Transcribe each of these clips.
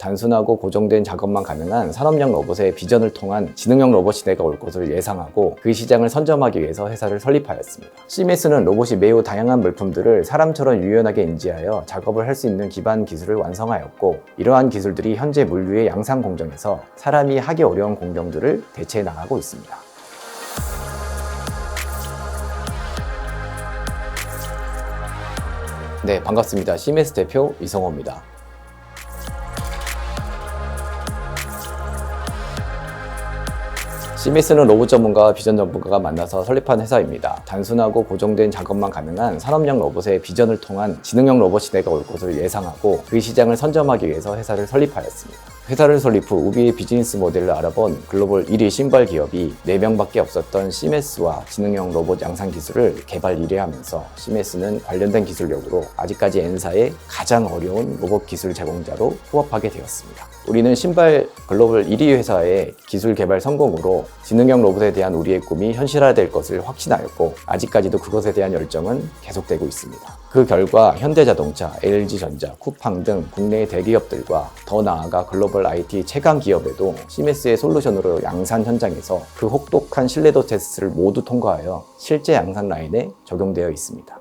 단순하고 고정된 작업만 가능한 산업용 로봇의 비전을 통한 지능형 로봇 시대가 올 것을 예상하고 그 시장을 선점하기 위해서 회사를 설립하였습니다. CMS는 로봇이 매우 다양한 물품들을 사람처럼 유연하게 인지하여 작업을 할 수 있는 기반 기술을 완성하였고 이러한 기술들이 현재 물류의 양산 공정에서 사람이 하기 어려운 공정들을 대체해 나가고 있습니다. 네, 반갑습니다. CMS 대표 이성호입니다. CMS는 로봇 전문가와 비전 전문가가 만나서 설립한 회사입니다. 단순하고 고정된 작업만 가능한 산업용 로봇의 비전을 통한 지능형 로봇 시대가 올 것을 예상하고 그 시장을 선점하기 위해서 회사를 설립하였습니다. 회사를 설립 후 우비의 비즈니스 모델을 알아본 글로벌 1위 신발 기업이 4명밖에 없었던 CMS와 지능형 로봇 양산 기술을 개발 1위 하면서 CMS는 관련된 기술력으로 아직까지 N사의 가장 어려운 로봇 기술 제공자로 후업하게 되었습니다. 우리는 신발 글로벌 1위 회사의 기술 개발 성공으로 지능형 로봇에 대한 우리의 꿈이 현실화될 것을 확신하였고 아직까지도 그것에 대한 열정은 계속되고 있습니다. 그 결과 현대자동차, LG전자, 쿠팡 등 국내의 대기업들과 더 나아가 글로벌 IT 최강 기업에도 CMS의 솔루션으로 양산 현장에서 그 혹독한 신뢰도 테스트를 모두 통과하여 실제 양산 라인에 적용되어 있습니다.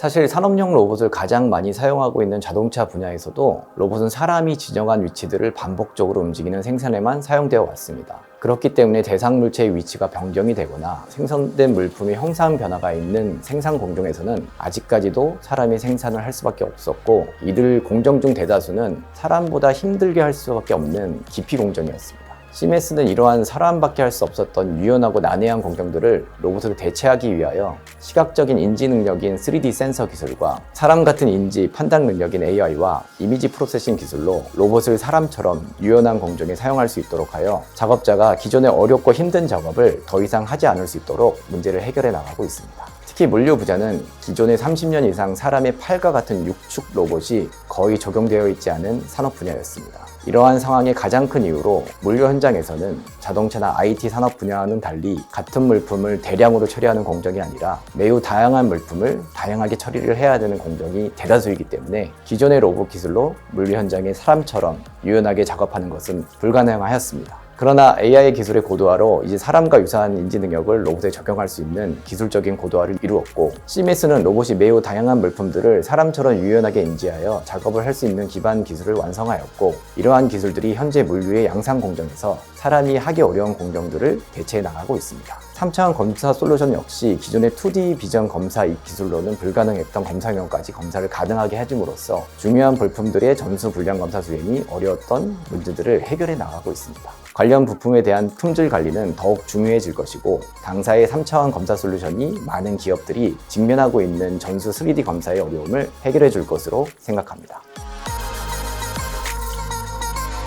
사실 산업용 로봇을 가장 많이 사용하고 있는 자동차 분야에서도 로봇은 사람이 지정한 위치들을 반복적으로 움직이는 생산에만 사용되어 왔습니다. 그렇기 때문에 대상 물체의 위치가 변경이 되거나 생성된 물품의 형상 변화가 있는 생산 공정에서는 아직까지도 사람이 생산을 할 수밖에 없었고 이들 공정 중 대다수는 사람보다 힘들게 할 수밖에 없는 기피 공정이었습니다. CMS는 이러한 사람밖에 할 수 없었던 유연하고 난해한 공정들을 로봇으로 대체하기 위하여 시각적인 인지 능력인 3D 센서 기술과 사람 같은 인지 판단 능력인 AI와 이미지 프로세싱 기술로 로봇을 사람처럼 유연한 공정에 사용할 수 있도록 하여 작업자가 기존의 어렵고 힘든 작업을 더 이상 하지 않을 수 있도록 문제를 해결해 나가고 있습니다. 특히 물류 부자는 기존의 30년 이상 사람의 팔과 같은 육축 로봇이 거의 적용되어 있지 않은 산업 분야였습니다. 이러한 상황의 가장 큰 이유로 물류 현장에서는 자동차나 IT 산업 분야와는 달리 같은 물품을 대량으로 처리하는 공정이 아니라 매우 다양한 물품을 다양하게 처리를 해야 되는 공정이 대다수이기 때문에 기존의 로봇 기술로 물류 현장에 사람처럼 유연하게 작업하는 것은 불가능하였습니다. 그러나 AI 기술의 고도화로 이제 사람과 유사한 인지 능력을 로봇에 적용할 수 있는 기술적인 고도화를 이루었고 CMS는 로봇이 매우 다양한 물품들을 사람처럼 유연하게 인지하여 작업을 할 수 있는 기반 기술을 완성하였고 이러한 기술들이 현재 물류의 양산 공정에서 사람이 하기 어려운 공정들을 대체해 나가고 있습니다. 3차원 검사 솔루션 역시 기존의 2D 비전 검사 이 기술로는 불가능했던 검사형까지 검사를 가능하게 해줌으로써 중요한 물품들의 전수 불량 검사 수행이 어려웠던 문제들을 해결해 나가고 있습니다. 관련 부품에 대한 품질 관리는 더욱 중요해질 것이고 당사의 3차원 검사 솔루션이 많은 기업들이 직면하고 있는 전수 3D 검사의 어려움을 해결해 줄 것으로 생각합니다.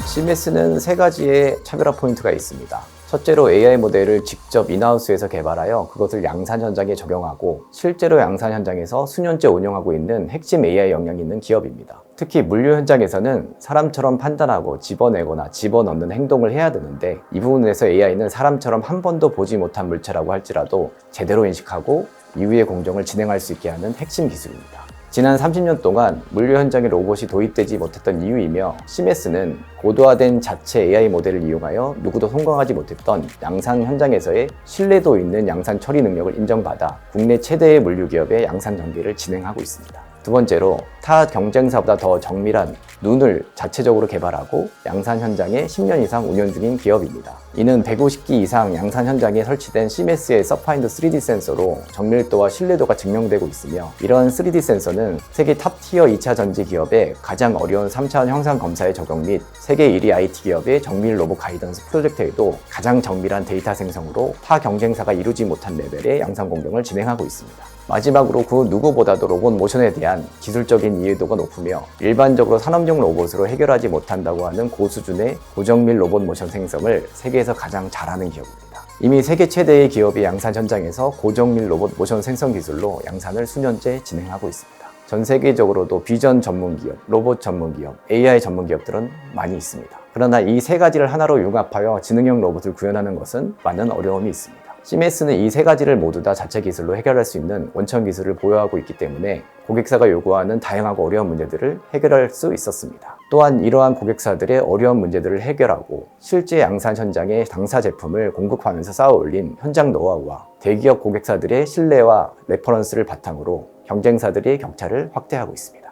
CMS는 세 가지의 차별화 포인트가 있습니다. 첫째로 AI 모델을 직접 인하우스에서 개발하여 그것을 양산 현장에 적용하고 실제로 양산 현장에서 수년째 운영하고 있는 핵심 AI 역량이 있는 기업입니다. 특히 물류 현장에서는 사람처럼 판단하고 집어내거나 집어넣는 행동을 해야 되는데 이 부분에서 AI는 사람처럼 한 번도 보지 못한 물체라고 할지라도 제대로 인식하고 이후의 공정을 진행할 수 있게 하는 핵심 기술입니다. 지난 30년 동안 물류 현장에 로봇이 도입되지 못했던 이유이며 CMS는 고도화된 자체 AI 모델을 이용하여 누구도 성공하지 못했던 양산 현장에서의 신뢰도 있는 양산 처리 능력을 인정받아 국내 최대의 물류 기업의 양산 전개를 진행하고 있습니다. 두 번째로 타 경쟁사보다 더 정밀한 눈을 자체적으로 개발하고 양산 현장에 10년 이상 운영 중인 기업입니다. 이는 150기 이상 양산 현장에 설치된 CMS의 서파인드 3D 센서로 정밀도와 신뢰도가 증명되고 있으며 이런 3D 센서는 세계 탑티어 2차 전지 기업의 가장 어려운 3차원 형상 검사의 적용 및 세계 1위 IT 기업의 정밀 로봇 가이던스 프로젝트에도 가장 정밀한 데이터 생성으로 타 경쟁사가 이루지 못한 레벨의 양산 공정을 진행하고 있습니다. 마지막으로 그 누구보다도 로봇 모션에 대한 기술적인 이해도가 높으며 일반적으로 산업용 로봇으로 해결하지 못한다고 하는 고수준의 고정밀 로봇 모션 생성을 세계에서 가장 잘하는 기업입니다. 이미 세계 최대의 기업이 양산 현장에서 고정밀 로봇 모션 생성 기술로 양산을 수년째 진행하고 있습니다. 전 세계적으로도 비전 전문 기업, 로봇 전문 기업, AI 전문 기업들은 많이 있습니다. 그러나 이 세 가지를 하나로 융합하여 지능형 로봇을 구현하는 것은 많은 어려움이 있습니다. CMS는 이 세 가지를 모두 다 자체 기술로 해결할 수 있는 원천 기술을 보유하고 있기 때문에 고객사가 요구하는 다양하고 어려운 문제들을 해결할 수 있었습니다. 또한 이러한 고객사들의 어려운 문제들을 해결하고 실제 양산 현장에 당사 제품을 공급하면서 쌓아 올린 현장 노하우와 대기업 고객사들의 신뢰와 레퍼런스를 바탕으로 경쟁사들의 격차를 확대하고 있습니다.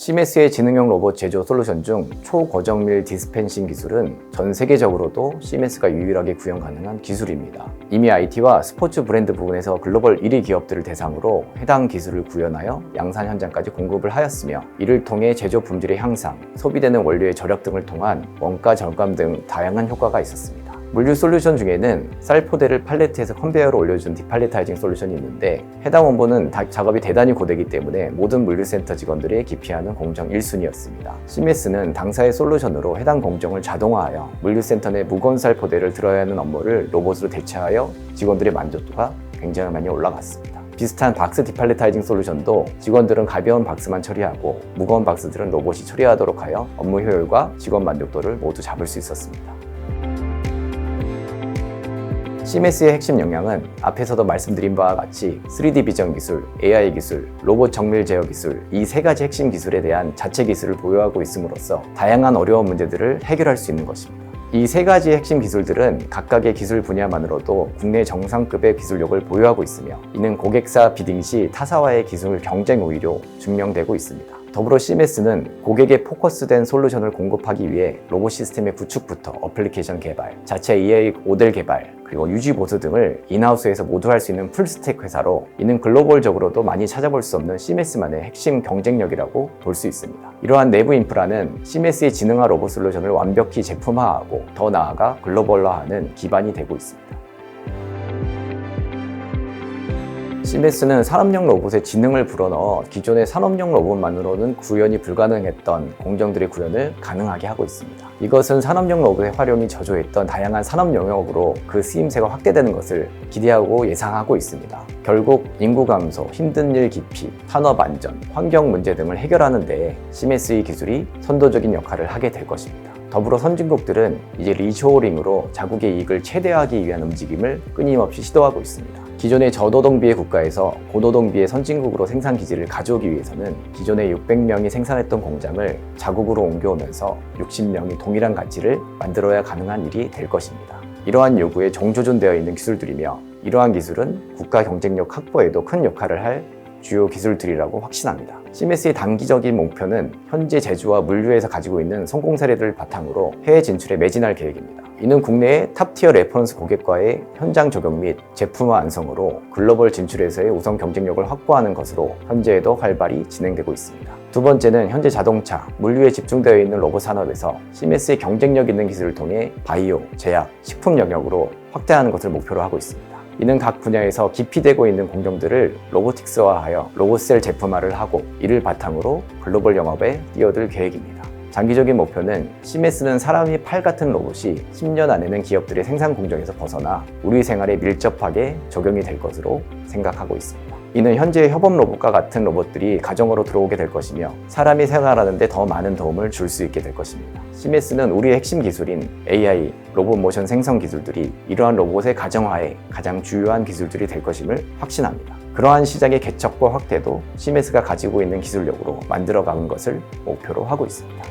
시메스의 지능형 로봇 제조 솔루션 중 초고정밀 디스펜싱 기술은 전 세계적으로도 시메스가 유일하게 구현 가능한 기술입니다. 이미 IT와 스포츠 브랜드 부분에서 글로벌 1위 기업들을 대상으로 해당 기술을 구현하여 양산 현장까지 공급을 하였으며 이를 통해 제조 품질의 향상, 소비되는 원료의 절약 등을 통한 원가 절감 등 다양한 효과가 있었습니다. 물류 솔루션 중에는 쌀 포대를 팔레트에서 컨베이어로 올려준 디팔레타이징 솔루션이 있는데 해당 원본은 작업이 대단히 고되기 때문에 모든 물류센터 직원들이 기피하는 공정 1순위였습니다. CMS는 당사의 솔루션으로 해당 공정을 자동화하여 물류센터 내 무거운 쌀 포대를 들어야 하는 업무를 로봇으로 대체하여 직원들의 만족도가 굉장히 많이 올라갔습니다. 비슷한 박스 디팔레타이징 솔루션도 직원들은 가벼운 박스만 처리하고 무거운 박스들은 로봇이 처리하도록 하여 업무 효율과 직원 만족도를 모두 잡을 수 있었습니다. CMS의 핵심 역량은 앞에서도 말씀드린 바와 같이 3D 비전 기술, AI 기술, 로봇 정밀 제어 기술 이 세 가지 핵심 기술에 대한 자체 기술을 보유하고 있음으로써 다양한 어려운 문제들을 해결할 수 있는 것입니다. 이 세 가지 핵심 기술들은 각각의 기술 분야만으로도 국내 정상급의 기술력을 보유하고 있으며 이는 고객사 비딩 시 타사와의 기술 경쟁 우위로 증명되고 있습니다. 더불어 CMS는 고객에 포커스된 솔루션을 공급하기 위해 로봇 시스템의 구축부터 어플리케이션 개발, 자체 EA 모델 개발, 그리고 유지 보수 등을 인하우스에서 모두 할 수 있는 풀스택 회사로 이는 글로벌적으로도 많이 찾아볼 수 없는 CMS만의 핵심 경쟁력이라고 볼 수 있습니다. 이러한 내부 인프라는 CMS의 지능화 로봇 솔루션을 완벽히 제품화하고 더 나아가 글로벌화하는 기반이 되고 있습니다. CMS는 산업용 로봇의 지능을 불어넣어 기존의 산업용 로봇만으로는 구현이 불가능했던 공정들의 구현을 가능하게 하고 있습니다. 이것은 산업용 로봇의 활용이 저조했던 다양한 산업 영역으로 그 쓰임새가 확대되는 것을 기대하고 예상하고 있습니다. 결국 인구 감소, 힘든 일 기피, 산업 안전, 환경 문제 등을 해결하는 데에 CMS의 기술이 선도적인 역할을 하게 될 것입니다. 더불어 선진국들은 이제 리쇼링으로 자국의 이익을 최대화하기 위한 움직임을 끊임없이 시도하고 있습니다. 기존의 저노동비의 국가에서 고노동비의 선진국으로 생산 기지를 가져오기 위해서는 기존의 600명이 생산했던 공장을 자국으로 옮겨오면서 60명이 동일한 가치를 만들어야 가능한 일이 될 것입니다. 이러한 요구에 정조준되어 있는 기술들이며 이러한 기술은 국가 경쟁력 확보에도 큰 역할을 할 주요 기술들이라고 확신합니다. CMS의 단기적인 목표는 현재 제조와 물류에서 가지고 있는 성공 사례들을 바탕으로 해외 진출에 매진할 계획입니다. 이는 국내의 탑티어 레퍼런스 고객과의 현장 적용 및 제품화 완성으로 글로벌 진출에서의 우선 경쟁력을 확보하는 것으로 현재에도 활발히 진행되고 있습니다. 두 번째는 현재 자동차, 물류에 집중되어 있는 로봇 산업에서 CMS의 경쟁력 있는 기술을 통해 바이오, 제약, 식품 영역으로 확대하는 것을 목표로 하고 있습니다. 이는 각 분야에서 기피되고 있는 공정들을 로보틱스화하여 로봇셀 제품화를 하고 이를 바탕으로 글로벌 영업에 뛰어들 계획입니다. 장기적인 목표는 CMS는 사람이 팔 같은 로봇이 10년 안에는 기업들의 생산 공정에서 벗어나 우리 생활에 밀접하게 적용이 될 것으로 생각하고 있습니다. 이는 현재 협업 로봇과 같은 로봇들이 가정으로 들어오게 될 것이며 사람이 생활하는데 더 많은 도움을 줄 수 있게 될 것입니다. CMS는 우리의 핵심 기술인 AI, 로봇 모션 생성 기술들이 이러한 로봇의 가정화에 가장 주요한 기술들이 될 것임을 확신합니다. 그러한 시장의 개척과 확대도 CMS가 가지고 있는 기술력으로 만들어가는 것을 목표로 하고 있습니다.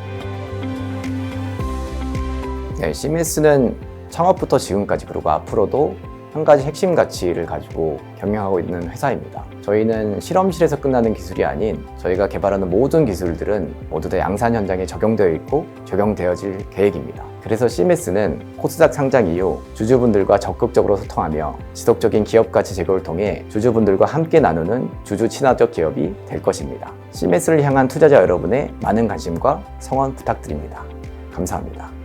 네, CMS는 창업부터 지금까지 그리고 앞으로도 한 가지 핵심 가치를 가지고 경영하고 있는 회사입니다. 저희는 실험실에서 끝나는 기술이 아닌 저희가 개발하는 모든 기술들은 모두 다 양산 현장에 적용되어 있고 적용되어질 계획입니다. 그래서 CMS는 코스닥 상장 이후 주주분들과 적극적으로 소통하며 지속적인 기업 가치 제고를 통해 주주분들과 함께 나누는 주주 친화적 기업이 될 것입니다. CMS를 향한 투자자 여러분의 많은 관심과 성원 부탁드립니다. 감사합니다.